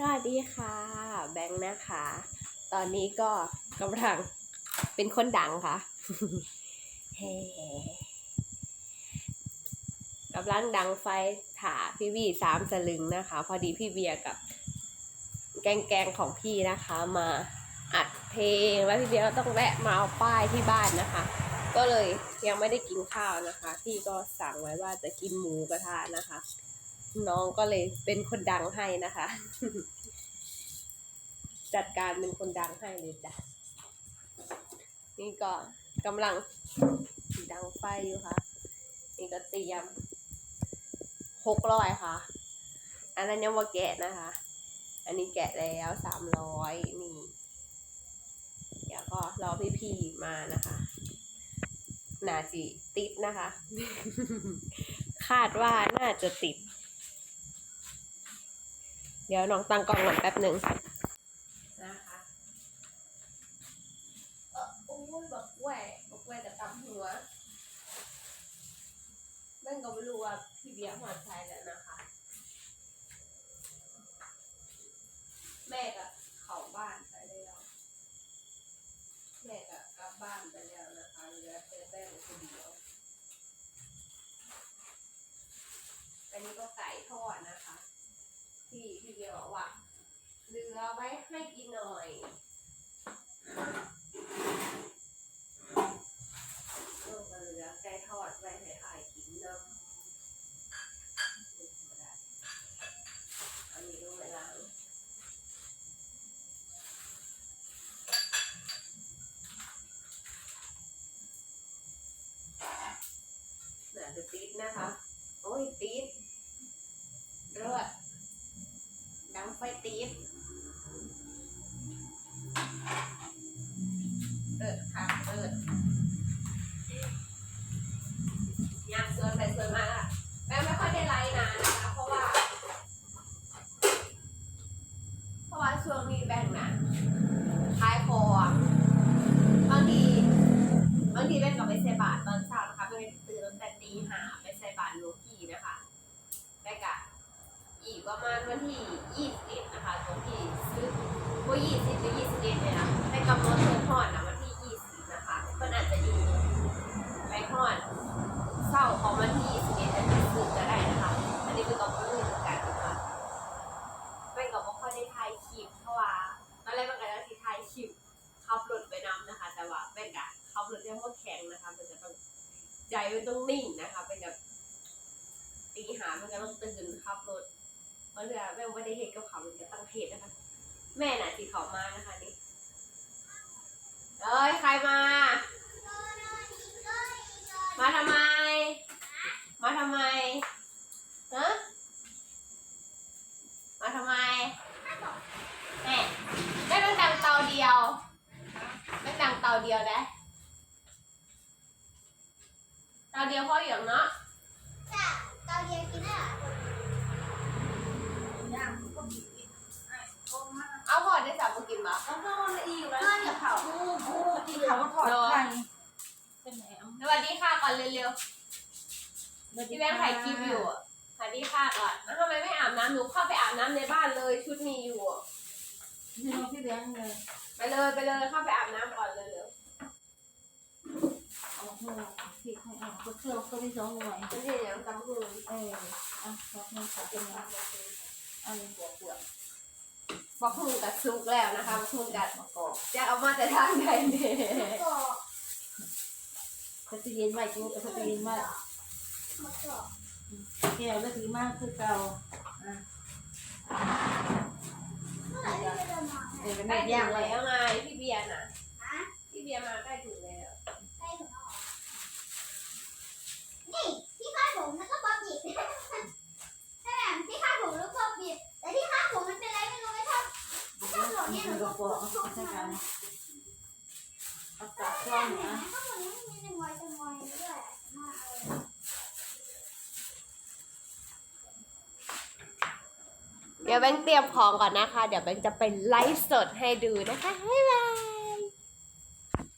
สวัสดีค่ะ แบงค์นะคะ ตอนนี้ก็กำลังเป็นคนดังค่ะเฮ้กำลังดังไฟถาพี่วีสามสลึงนะคะ พอดีพี่เบียร์กับแกงแกงๆของพี่นะคะมาอัดเพลงแล้วพี่เบียร์ก็ต้องแวะมาเอาป้ายที่บ้านนะคะ ก็เลยยังไม่ได้กินข้าวนะคะ พี่ก็สั่งไว้ว่าจะกินหมูกระทะนะคะ น้องก็เลยเป็นคนดังให้นะคะ จัดการเป็นคนดังให้เลยจ้ะ นี่ก็กำลังดังไฟอยู่ค่ะ นี่ก็เตรียมหกร้อยค่ะ อันนั้นยังว่าแกะนะคะ อันนี้แกะแล้วสามร้อยนี่ เดี๋ยวก็รอพี่ๆมานะคะนาจิติดนะคะ คาดว่าน่าจะติด เดี๋ยวน้องตั้งกล้องก่อนแป๊บหนึ่งนะคะเอออุ้ยบักแหวบักแหวจะตำหัวแม่งก็ไม่รู้ว่าพี่เบียร์หัวใจแล้วนะคะ แม่ก็เข้าบ้านไปแล้ว แม่ก็กลับบ้านไปแล้วนะคะเหลือแต่แป้งคนเดียว อันนี้ก็ไก่ทอดนะคะ ที่พี่เบียร์บอกว่าเหลื อไว้ให้กินหน่อยเออเหลือไก่ทอดไว้ให้อายกินน้ำอันนี้ต้องไปล้างน่าจะติดนะคะ โอ้ยติดเลือดดังไฟติด เลิศค่ะเลิศยางสวนไปสวนมาอะแม่ไม่ค่อยได้ไลน์นานนะคะ เพราะว่า เพราะว่าช่วงนี้แบ่งนะขายคอบางทีบางทีแบ่งก็ไปใส่บาทตอน ใจมันต้องนิ่งนะคะเป็นแบบตีหามันก็ต้องตื่นขับรถเพราะเรือแม่ไม่ได้เห็นกับเขามันจะตั้งเหตุนะคะ แม่น่ะสิเขามานะคะนี่เอ้ยใครมา มาทำไม มาทำไมฮะมาทำไมแม่ได้ต้องดังเตาเดียวไม่ดังเตาเดียวนะเตาเดียวพออย่างเนาะเกาเดียวกินได้เอาพอได้สับมากินมาแล้วก็มันอีกแล้วเนี่ยเขาผู้ที่เขาก็ถอดไข่เป็นแหนมสวัสดีค่ะก่อนเร็วๆพี่แบงค์ถ่ายคลิปอยู่อะสวัสดีค่ะก่อนแล้วทำไมไม่อาบน้ำหนูเข้าไปอาบน้ำในบ้านเลย ชุดมีอยู่อะพี่น้องพี่แบงค์เลยไปเลยไปเลยเข้าไปอาบน้ำก่อนเร็ว เอาหัวพี่ให้เอาก็เครื่องก็ไม่สองหน่วยๆฉันเห็นอย่างตำหูเอออะขอบคุณค่ะเป็นไงอันนี้บวกเปลือกบอกหูกับซุกแล้วนะคะบอกหูกับมะกอกจะเอามาแต่ทางใดเนี่ยเขาจะเย็นไว้กินกับเขาจะเย็นไว้แก้วก็ถือมากคือเก่าอะเดี๋ยวใกแม่ย่างไว้แล้วไงพี่เบียร์น่ะพี่เบียร์มาใกล้ถึงแล้ว นี่ที่คาดผมแล้วก็ป๊อปหยิบใช่ไหมที่คาดผมแล้วก็ป๊อปหยิบแต่ที่คาดผมมันเป็นอะไรไม่รู้ไม่ชอบ นี่คือก ระป๋องเอาใช่กันเอากาช่องนะเออเดี๋ยวแบงค์เตรียมของก่อนนะคะ เดี๋ยวแบงค์จะไปไลฟ์สดให้ดูนะคะบ๊ายบาย